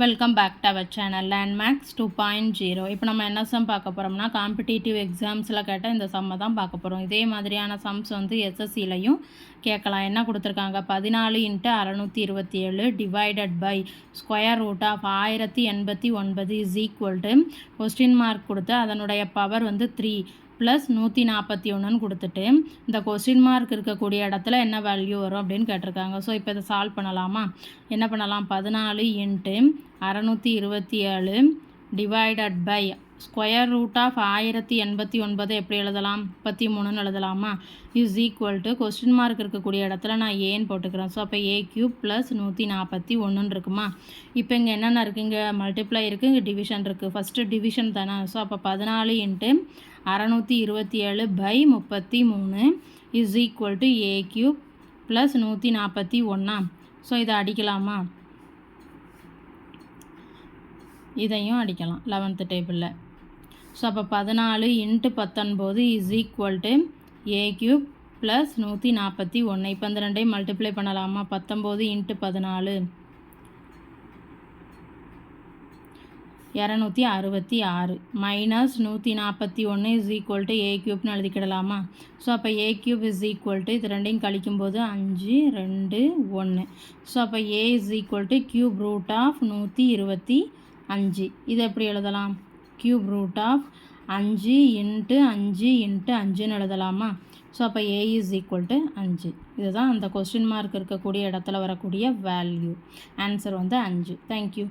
Welcome back to our channel Landmax two point zero இப்போ நம்ம என்ன சம் பார்க்க போகிறோம்னா காம்படிட்டிவ் எக்ஸாம்ஸில் கேட்ட இந்த சம்மை தான் பார்க்க போகிறோம் இதே மாதிரியான சம்ஸ் வந்து எஸ்எஸ்சிலையும் கேட்கலாம். என்ன கொடுத்துருக்காங்க? பதினாலு இன்ட்டு அறநூற்றி இருபத்தி ஏழு divided by square root of ஆயிரத்தி எண்பத்தி ஒன்பது is equal to question mark கொடுத்து அதனுடைய பவர் வந்து த்ரீ ப்ளஸ் நூற்றி நாற்பத்தி ஒன்றுன்னு கொடுத்துட்டு இந்த கொஸ்டின் மார்க் இருக்கக்கூடிய இடத்துல என்ன வேல்யூ வரும் அப்படின்னு கேட்டிருக்காங்க. ஸோ இப்போ இதை சால்வ் பண்ணலாமா? என்ன பண்ணலாம்? பதினாலு இன்ட்டு அறநூற்றி இருபத்தி ஏழு divided by square root of ஆயிரத்தி எண்பத்தி ஒன்பது எப்படி எழுதலாம்? முப்பத்தி மூணுன்னு எழுதலாமா? Is equal to question mark இருக்கக்கூடிய இடத்துல நான் ஏன்னு போட்டுக்கிறேன். ஸோ அப்போ ஏ கியூப் ப்ளஸ் நூற்றி நாற்பத்தி ஒன்றுன்னு இருக்குமா? இப்போ இங்கே என்னென்ன இருக்குது இங்கே மல்டிப்ளை இருக்குது இங்கே டிவிஷன் இருக்குது ஃபஸ்ட்டு டிவிஷன் தானே. ஸோ அப்போ பதினாலு இன்ட்டு அறநூற்றி இருபத்தி ஏழு பை முப்பத்தி மூணு is equal to A cube plus நூற்றி நாற்பத்தி ஒன்றா ஸோ இதை அடிக்கலாமா? இதையும் அடிக்கலாம். லெவன்த்து டேபிளில் ஸோ அப்போ பதினாலு இன்ட்டு பத்தொன்பது is equal to A cube plus நூற்றி நாற்பத்தி ஒன்று இப்போ இந்த ரெண்டையும் மல்டிப்ளை பண்ணலாமா? பத்தொம்போது இன்ட்டு பதினாலு. இரநூத்தி அறுபத்தி ஆறு. மைனஸ் நூற்றி நாற்பத்தி ஒன்று இஸ் ஈக்குவல் டு ஏ க்யூப்னு எழுதிக்கிடலாமா? ஸோ அப்போ A cube is equal to இது ரெண்டையும் கழிக்கும்போது அஞ்சு ரெண்டு ஒன்று ஸோ அப்போ A is equal to cube root of நூற்றி இருபத்தி அஞ்சு. இது எப்படி எழுதலாம்? க்யூப் ரூட் ஆஃப் அஞ்சு இன்ட்டு அஞ்சு இன்ட்டு அஞ்சுன்னு எழுதலாமா? ஸோ அப்போ ஏ இஸ் ஈக்குவல் டு அஞ்சு. இதுதான் அந்த கொஸ்டின் மார்க் இருக்கக்கூடிய இடத்துல வரக்கூடிய வேல்யூ ஆன்சர் வந்து அஞ்சு. தேங்க்யூ